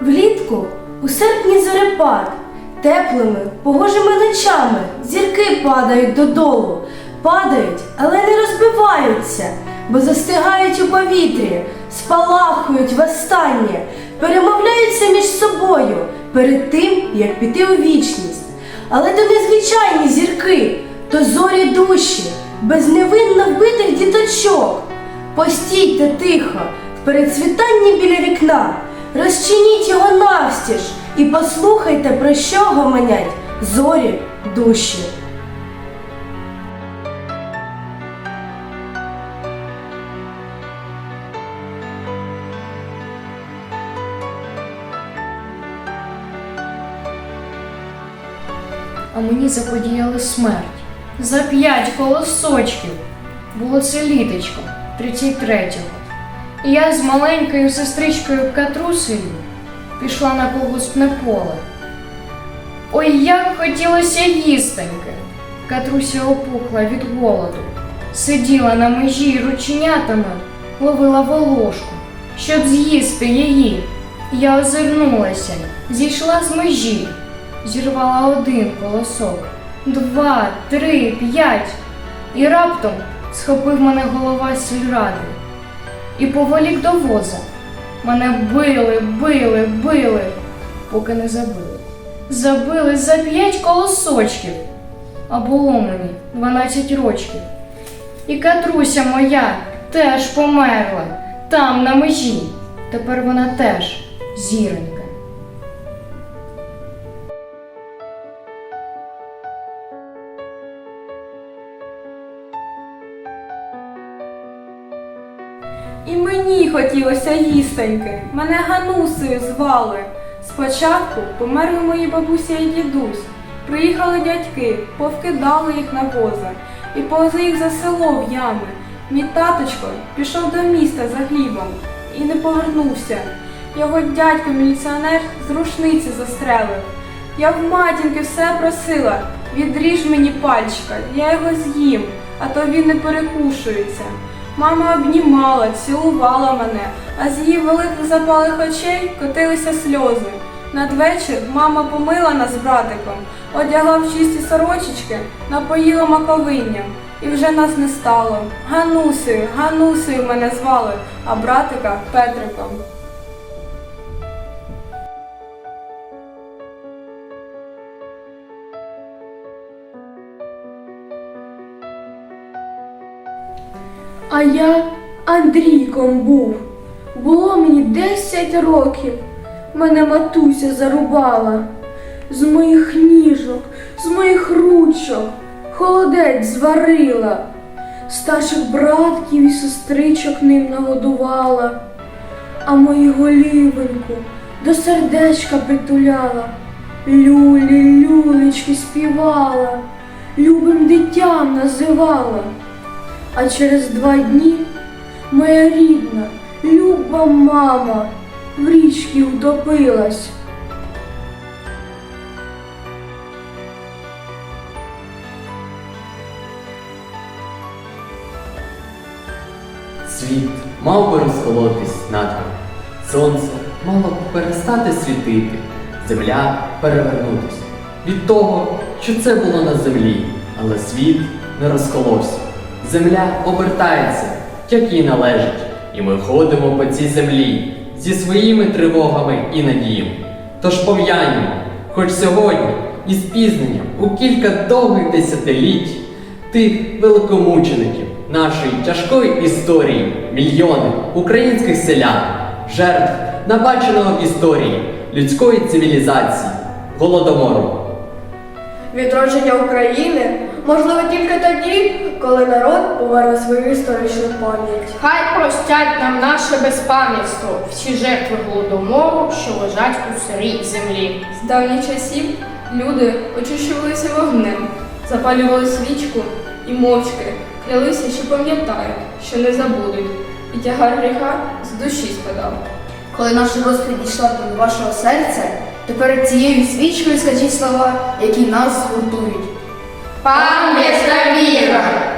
Влітку у серпні зорепад, теплими, погожими ночами зірки падають додолу, падають, але не розбиваються, бо застигають у повітрі, спалахують востаннє, перемовляються між собою перед тим, як піти у вічність. Але то незвичайні зірки, то зорі душі, безневинно вбитих діточок. Постійте тихо, в передсвітанні біля вікна, розчиніть його навстіж і послухайте, про що гомонять зорі душі. а мені заподіяли смерть. За п'ять колосочків. Було це літочко, 33-го. І я з маленькою сестричкою Катрусею пішла на колгоспне поле. Ой, як хотілося їстеньки. Катруся опухла від голоду, сиділа на межі рученятами ловила волошку, щоб з'їсти її. Я озирнулася, зійшла з межі, зірвала один колосок, два, три, п'ять. І раптом схопив мене голова сільради і поволік до воза. Мене били, били, били, поки не забили. Забили за п'ять колосочків, а було мені 12 рочків. І катруся моя теж померла там на межі. Тепер вона теж зіронька. І мені хотілося їстеньки, мене ганусею звали. Спочатку померли мої бабуся і дідусь. Приїхали дядьки, повкидали їх на воза і повезли їх за село в ями. Мій таточко пішов до міста за хлібом і не повернувся. Його дядько міліціонер з рушниці застрелив. Я в матінки все просила, відріж мені пальчика, я його з'їм, а то він не перекушується. Мама обнімала, цілувала мене, а з її великих запалих очей котилися сльози. Надвечір мама помила нас братиком, одягла в чисті сорочечки, напоїла маковинням, і вже нас не стало. Ганусею, Ганусею мене звали, а братика Петриком. А я Андрійком був. Було мені 10 років. Мене матуся зарубала. З моїх ніжок, з моїх ручок холодець зварила. Старших братків і сестричок ним нагодувала, а мою голівеньку до сердечка притуляла. Люлі, люлечки співала, любим дитям називала. А через два дні моя рідна, люба мама в річці утопилась. Світ мав би розколотись надвір. Сонце мало б перестати світити, земля перевернутись. Від того, що це було на землі, але світ не розколовся. Земля обертається, як їй належить, і ми ходимо по цій землі зі своїми тривогами і надіями. Тож пов'яньмо, хоч сьогодні, із пізненням у кілька довгих десятиліть тих великомучеників нашої тяжкої історії, мільйони українських селян, жертв набаченого в історії людської цивілізації, голодомору. Відродження України можливо тільки тоді, коли народ поверне свою історичну пам'ять. Хай простять нам наше безпам'ятство, всі жертви голодомору, що лежать у сирій землі. З давніх часів люди очищувалися вогнем, запалювали свічку і мовчки клялися, що пам'ятають, що не забудуть, і тягар гріха з душі спадав. Коли наша розповідь дійшла до вашого серця, то перед цією свічкою скажіть слова, які нас згуртують. Та віра!